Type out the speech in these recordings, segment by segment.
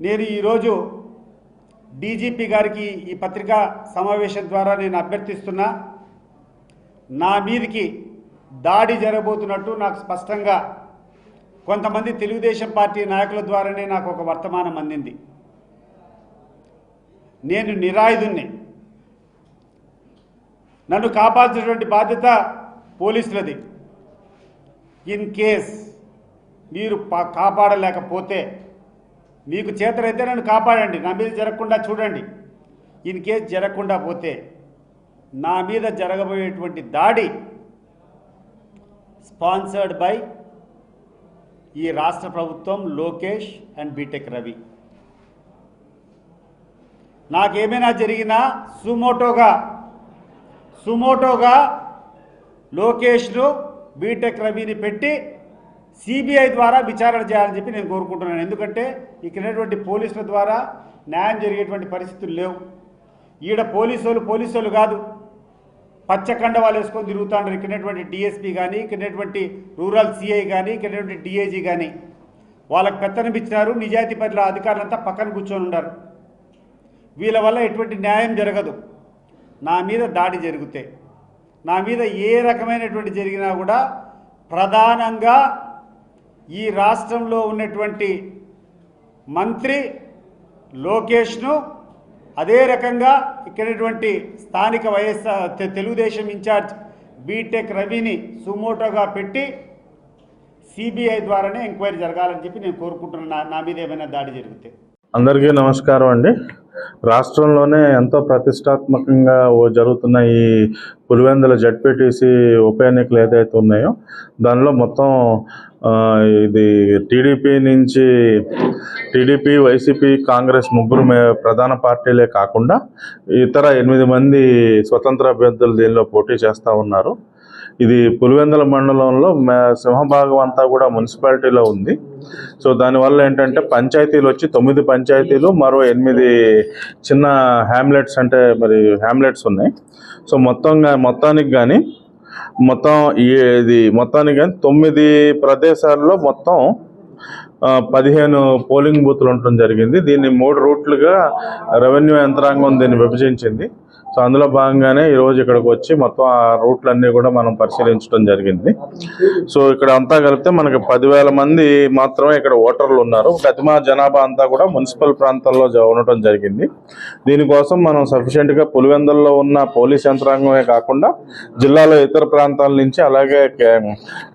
నేను ఈరోజు డీజీపీ గారికి ఈ పత్రికా సమావేశం ద్వారా నేను అభ్యర్థిస్తున్నా. నా మీదికి దాడి జరగబోతున్నట్టు నాకు స్పష్టంగా కొంతమంది తెలుగుదేశం పార్టీ నాయకుల ద్వారానే నాకు ఒక వర్తమానం అందింది. నేను నిరాయుధుణ్ణి. నన్ను కాపాల్సినటువంటి బాధ్యత పోలీసులది. ఇన్ కేస్ మీరు పా- కాపాడలేకపోతే మీకు చేతనైతే నన్ను కాపాడండి. నా మీద జరగకుండా చూడండి. ఇన్ కేస్ జరగకుండా పోతే నా మీద జరగబోయేటువంటి దాడి స్పాన్సర్డ్ బై ఈ రాష్ట్ర ప్రభుత్వం లోకేష్ అండ్ బీటెక్ రవి. నాకేమైనా జరిగినా సుమోటోగా సుమోటోగా లోకేష్ను బీటెక్ రవిని పెట్టి సిబిఐ ద్వారా విచారణ చేయాలని చెప్పి నేను కోరుకుంటున్నాను. ఎందుకంటే ఇక్కడటువంటి పోలీసుల ద్వారా న్యాయం జరిగేటువంటి పరిస్థితులు లేవు. ఈడ పోలీసు వాళ్ళు పోలీసు వాళ్ళు కాదు. పచ్చకండ వాళ్ళు వేసుకొని తిరుగుతాండ్రు ఇక్కడటువంటి డిఎస్పీ కానీ ఇక్కడటువంటి రూరల్ సిఐ కానీ ఇక్కడటువంటి డిఐజీ కానీ వాళ్ళకి పెత్తనం ఇచ్చినారు నిజాయితీ పరిల అధికారులంతా పక్కన కూర్చొని ఉన్నారు వీళ్ళ వల్ల ఎటువంటి న్యాయం జరగదు. నా మీద దాడి జరిగితే నా మీద ఏ రకమైనటువంటి జరిగినా కూడా ప్రధానంగా ఈ రాష్ట్రంలో ఉన్నటువంటి మంత్రి లోకేష్ను అదే రకంగా ఇక్కడటువంటి స్థానిక వైఎస్ఆర్ తెలుగుదేశం ఇన్ఛార్జ్ బీటెక్ రవిని సుమోటోగా పెట్టి సిబిఐ ద్వారానే ఎంక్వైరీ జరగాలని చెప్పి నేను కోరుకుంటున్నాను నా- నా మీద ఏమైనా దాడి జరిగితే. అందరికీ నమస్కారం అండి. రాష్ట్రంలోనే ఎంతో ప్రతిష్టాత్మకంగా ఓ జరుగుతున్న ఈ పులివెందుల జడ్పీటీసీ ఉప ఎన్నికలు ఏదైతే ఉన్నాయో దానిలో మొత్తం ఇది టీడీపీ నుంచి టీడీపీ వైసీపీ కాంగ్రెస్ ముగ్గురు మే- ప్రధాన పార్టీలే కాకుండా ఇతర ఎనిమిది మంది స్వతంత్ర అభ్యర్థులు దీనిలో పోటీ చేస్తూ ఉన్నారు. ఇది పులివెందుల మండలంలో సింహభాగం అంతా కూడా మున్సిపాలిటీలో ఉంది. సో దానివల్ల ఏంటంటే పంచాయతీలు వచ్చి తొమ్మిది పంచాయతీలు మరో ఎనిమిది చిన్న హ్యామ్లెట్స్ అంటే మరి హ్యామ్లెట్స్ ఉన్నాయి. సో మొత్తంగా మొత్తానికి కానీ మొత్తం ఇది మొత్తానికి కానీ తొమ్మిది ప్రదేశాల్లో మొత్తం పదిహేను పోలింగ్ బూత్లు ఉండటం జరిగింది. దీన్ని మూడు రూట్లుగా రెవెన్యూ యంత్రాంగం దీన్ని విభజించింది. సో అందులో భాగంగానే ఈరోజు ఇక్కడికి వచ్చి మొత్తం ఆ రూట్లన్నీ కూడా మనం పరిశీలించడం జరిగింది. సో ఇక్కడ అంతా కలిపితే మనకి పదివేల మంది మాత్రమే ఇక్కడ ఓటర్లు ఉన్నారు. ప్రతిమా జనాభా అంతా కూడా మున్సిపల్ ప్రాంతాల్లో ఉండటం జరిగింది. దీనికోసం మనం సఫిషియెంట్గా పులివెందుల్లో ఉన్న పోలీస్ యంత్రాంగమే కాకుండా జిల్లాలో ఇతర ప్రాంతాల నుంచి అలాగే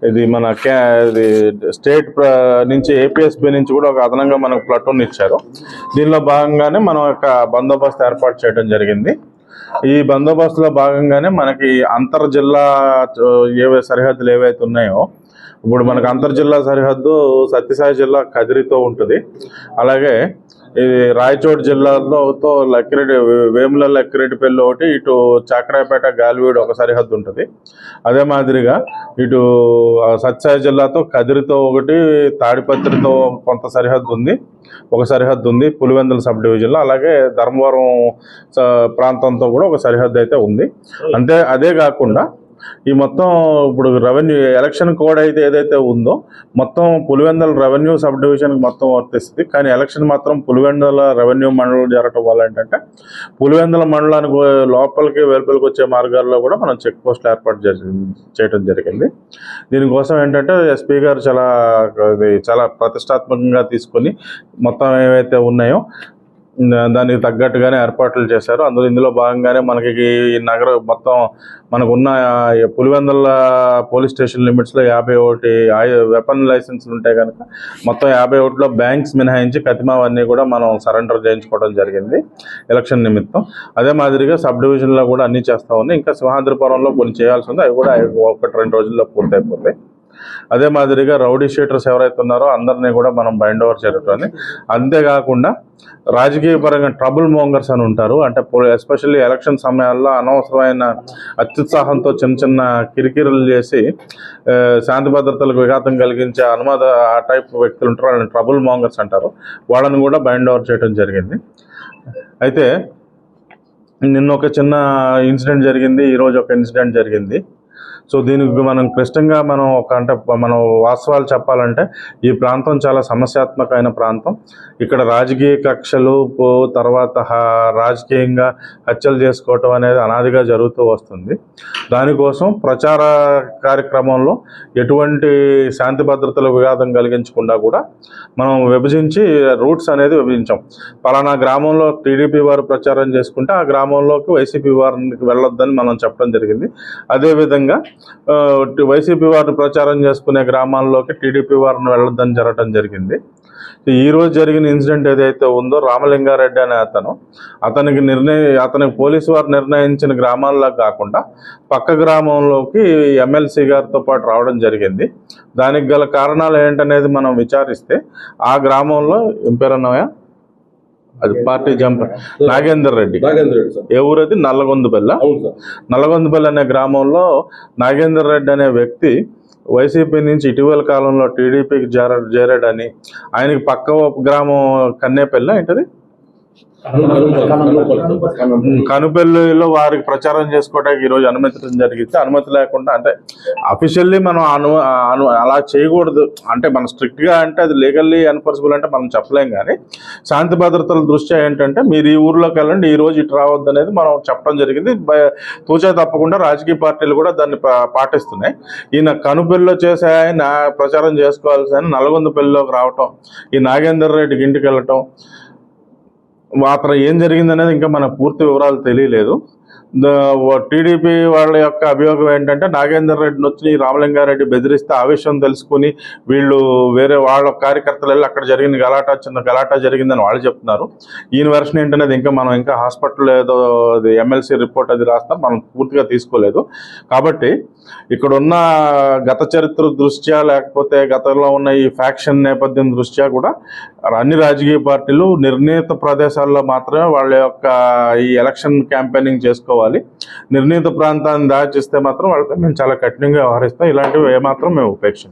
ఇది మన ఇది స్టేట్ నుంచి ఏపీఎస్బీ నుంచి కూడా ఒక అదనంగా మనకు ప్లటూన్ ఇచ్చారు. దీనిలో భాగంగానే మనం ఒక బందోబస్తు ఏర్పాటు చేయడం జరిగింది. ఈ బందోబస్తులో భాగంగానే మనకి అంతర్ జిల్లా ఏవే సరిహద్దులు ఏవైతే ఉన్నాయో ఇప్పుడు మనకు అంతర్ జిల్లా సరిహద్దు సత్యసాయి జిల్లా కదిరితో ఉంటుంది. అలాగే ఇది రాయచోటి జిల్లాలో తో లక్కిరెడ్డి వేముల లక్కిరెడ్డిపల్లి ఒకటి ఇటు చాకరాయపేట గాలివీడు ఒక సరిహద్దు ఉంటుంది. అదే మాదిరిగా ఇటు ఆ, సత్యసాయి జిల్లాతో కదిరితో ఒకటి తాడిపత్రితో కొంత సరిహద్దు ఉంది. ఒక సరిహద్దు ఉంది. పులివెందుల సబ్ డివిజన్లో. అలాగే ధర్మవరం ప్రాంతంతో కూడా ఒక సరిహద్దు అయితే ఉంది. అంతే అదే కాకుండా ఈ మొత్తం ఇప్పుడు రెవెన్యూ ఎలక్షన్ కోడ్ అయితే ఏదైతే ఉందో మొత్తం పులివెందల రెవెన్యూ సబ్ డివిజన్కి మొత్తం వర్తిస్తుంది. కానీ ఎలక్షన్ మాత్రం పులివెందుల రెవెన్యూ మండలం జరగటం వల్ల ఏంటంటే పులివెందుల మండలానికి లోపలికి వెలుపలికి వచ్చే మార్గాల్లో కూడా మనం చెక్ పోస్టులు ఏర్పాటు చేయడం జరిగింది. దీనికోసం ఏంటంటే ఎస్పీ గారు చాలా చాలా ప్రతిష్టాత్మకంగా తీసుకొని మొత్తం ఏవైతే ఉన్నాయో దానికి తగ్గట్టుగానే ఏర్పాట్లు చేశారు. అందులో ఇందులో భాగంగానే మనకి ఈ నగర మొత్తం మనకున్న ఈ పులివెందుల పోలీస్ స్టేషన్ లిమిట్స్లో యాభై ఒకటి వెపన్ లైసెన్స్లు ఉంటాయి కనుక మొత్తం యాభై ఒకటిలో బ్యాంక్స్ మినహాయించి కతిమావన్నీ కూడా మనం సరెండర్ చేయించుకోవడం జరిగింది ఎలక్షన్ నిమిత్తం. అదే మాదిరిగా సబ్ డివిజన్లో కూడా అన్నీ చేస్తా ఉన్నాయి ఇంకా సింహాద్రిపురంలో కొన్ని చేయాల్సి ఉంది. అవి కూడా ఒకటి రెండు రోజుల్లో పూర్తయిపోతాయి. అదే మాదిరిగా రౌడీ షీటర్స్ ఎవరైతే ఉన్నారో అందరినీ కూడా మనం బైండ్ ఓవర్ చేయటం అంతేకాకుండా రాజకీయ పరంగా ట్రబుల్ మోంగర్స్ అని ఉంటారు. అంటే ఎస్పెషల్లీ ఎలక్షన్ సమయాల్లో అనవసరమైన అత్యుత్సాహంతో చిన్న చిన్న కిరికిరలు చేసి శాంతి భద్రతలకు విఘాతం కలిగించే అనుమాద ఆ టైప్ వ్యక్తులు ఉంటారు. వాళ్ళని ట్రబుల్ మోంగర్స్ అంటారు. వాళ్ళని కూడా బైండ్ ఓవర్ చేయడం జరిగింది. అయితే నిన్న ఒక చిన్న ఇన్సిడెంట్ జరిగింది. ఈరోజు ఒక ఇన్సిడెంట్ జరిగింది. సో దీనికి మనం క్లిష్టంగా మనం ఒక అంటే మనం వాస్తవాలు చెప్పాలంటే ఈ ప్రాంతం చాలా సమస్యాత్మకమైన ప్రాంతం. ఇక్కడ రాజకీయ కక్షలు పో- తర్వాత రాజకీయంగా హత్యలు చేసుకోవటం అనేది అనాదిగా జరుగుతూ వస్తుంది. దానికోసం ప్రచార కార్యక్రమంలో ఎటువంటి శాంతి భద్రతల విఘాతం కలిగించకుండా కూడా మనం విభజించి రూట్స్ అనేది విభజించాం. పలానా గ్రామంలో టీడీపీ వారు ప్రచారం చేసుకుంటే ఆ గ్రామంలోకి వైసీపీ వారికి వెళ్ళొద్దని మనం చెప్పడం జరిగింది. అదేవిధంగా ఆ, వైసీపీ వారిని ప్రచారం చేసుకునే గ్రామాల్లోకి టీడీపీ వారిని వెళ్ళొద్దని జరగడం జరిగింది. ఈ రోజు జరిగిన ఇన్సిడెంట్ ఏదైతే ఉందో రామలింగారెడ్డి అనే అతను అతనికి నిర్ణయ అతనికి పోలీసు వారు నిర్ణయించిన గ్రామాల్లో కాకుండా పక్క గ్రామంలోకి ఎమ్మెల్సీ గారితో పాటు రావడం జరిగింది. దానికి గల కారణాలు ఏంటనేది మనం విచారిస్తే ఆ గ్రామంలో ఏం అది party jump. Nagender Reddy. Nagendra Reddy sir. ఏ ఊరది? నల్లగొందుపల్లి అవును సార్. నల్లగొందపల్లి అనే గ్రామంలో నాగేందర్ రెడ్డి అనే వ్యక్తి వైసీపీ నుంచి ఇటీవల కాలంలో టీడీపీకి చేర చేరాడని ఆయనకి పక్క గ్రామం కన్నేపల్లి ఏంటది? కనుపల్లిలో వారికి ప్రచారం చేసుకోవడానికి ఈరోజు అనుమతించడం జరిగితే అనుమతి లేకుండా అంటే అఫీషియల్లీ మనం అను అను అలా చేయకూడదు. అంటే మనం స్ట్రిక్ట్గా అంటే అది లీగల్లీ ఎన్ఫోర్సిబుల్ అంటే మనం చెప్పలేం కానీ శాంతి భద్రతల దృష్ట్యా ఏంటంటే మీరు ఈ ఊర్లోకి వెళ్ళండి ఈ రోజు ఇటు రావద్దు అనేది మనం చెప్పడం జరిగింది. తూచా తప్పకుండా రాజకీయ పార్టీలు కూడా దాన్ని పాటిస్తున్నాయి. ఈయన కనుపల్లిలో చేసే ఆయన ప్రచారం చేసుకోవాల్సిన నల్గొంద పెళ్ళిలోకి రావటం ఈ నాగేందర్ రెడ్డికి ఇంటికి వెళ్ళటం అక్కడ ఏం జరిగిందనేది ఇంకా మన పూర్తి వివరాలు తెలియలేదు. టీడీపీ వాళ్ళ యొక్క అభియోగం ఏంటంటే నాగేందర్ రెడ్డిని వచ్చి రామలింగారెడ్డి బెదిరిస్తే ఆ విషయం తెలుసుకుని వీళ్ళు వేరే వాళ్ళ కార్యకర్తలు వెళ్ళి అక్కడ జరిగిన గలాటా చిన్న గలాటా జరిగిందని వాళ్ళు చెప్తున్నారు. ఈయన వెర్షన్ ఏంటనేది ఇంకా మనం ఇంకా హాస్పిటల్ ఏదో ఎమ్మెల్సీ రిపోర్ట్ అది రాస్తాం మనం పూర్తిగా తీసుకోలేదు. కాబట్టి ఇక్కడున్న గత చరిత్ర దృష్ట్యా లేకపోతే గతంలో ఉన్న ఈ ఫ్యాక్షన్ నేపథ్యం దృష్ట్యా కూడా అన్ని రాజకీయ పార్టీలు నిర్ణీత ప్రదేశాల్లో మాత్రమే వాళ్ళ యొక్క ఈ ఎలక్షన్ క్యాంపెయినింగ్ చేసుకోవాలి నిర్ణీత ప్రాంతాన్ని దాచిస్తే మాత్రం వాళ్ళపై మేము చాలా కఠినంగా వ్యవహరిస్తాం. ఇలాంటివి ఏమాత్రం మేము ఉపేక్షించాం